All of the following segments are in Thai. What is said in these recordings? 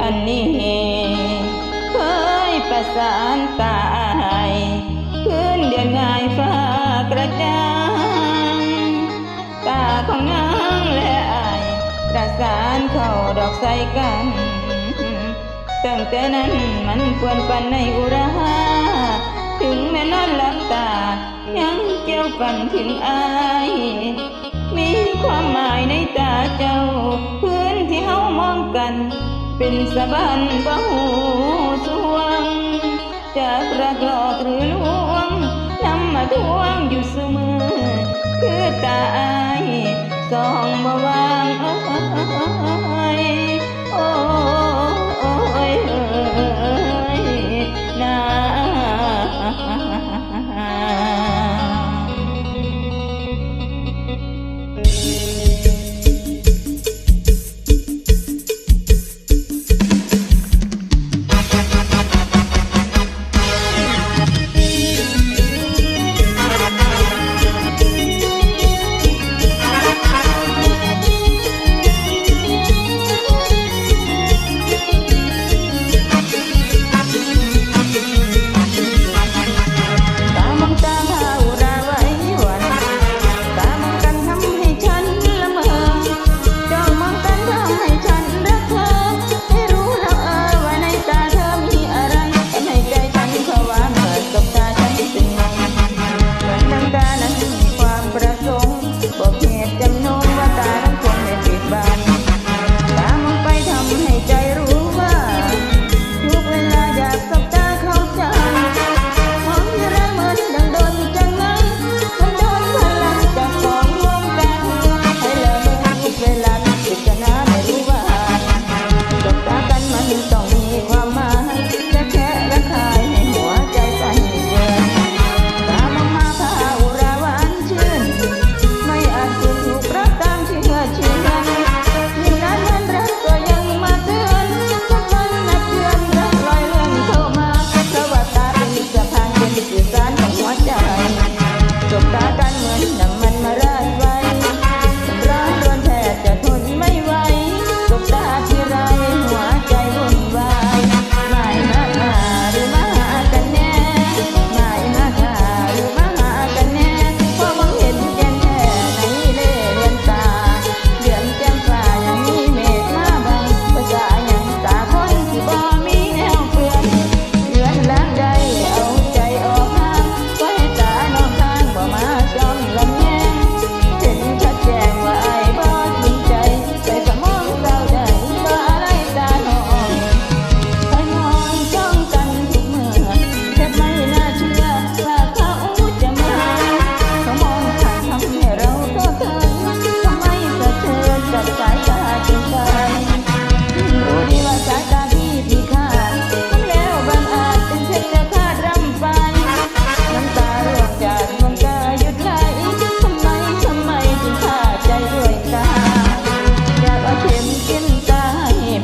อันนี้ เคยประสานตายคืนเดือนงายฟ้ากระจ่างตาของนางและอายประสานเข้าดอกใส่กัน ตั้งแต่นั้นมันปวนปันในอุราถึงแม่นอนหลับตา ยังเกี่ยวกันถึงอาย มีความหมายในตาเจ้าพื้นที่เฮามองกัน เป็นสะบันบ่หูสวงจากรักหลอกหรือลวงนำมาทวงอยู่เสมอ คือตาอายสอง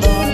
Bye.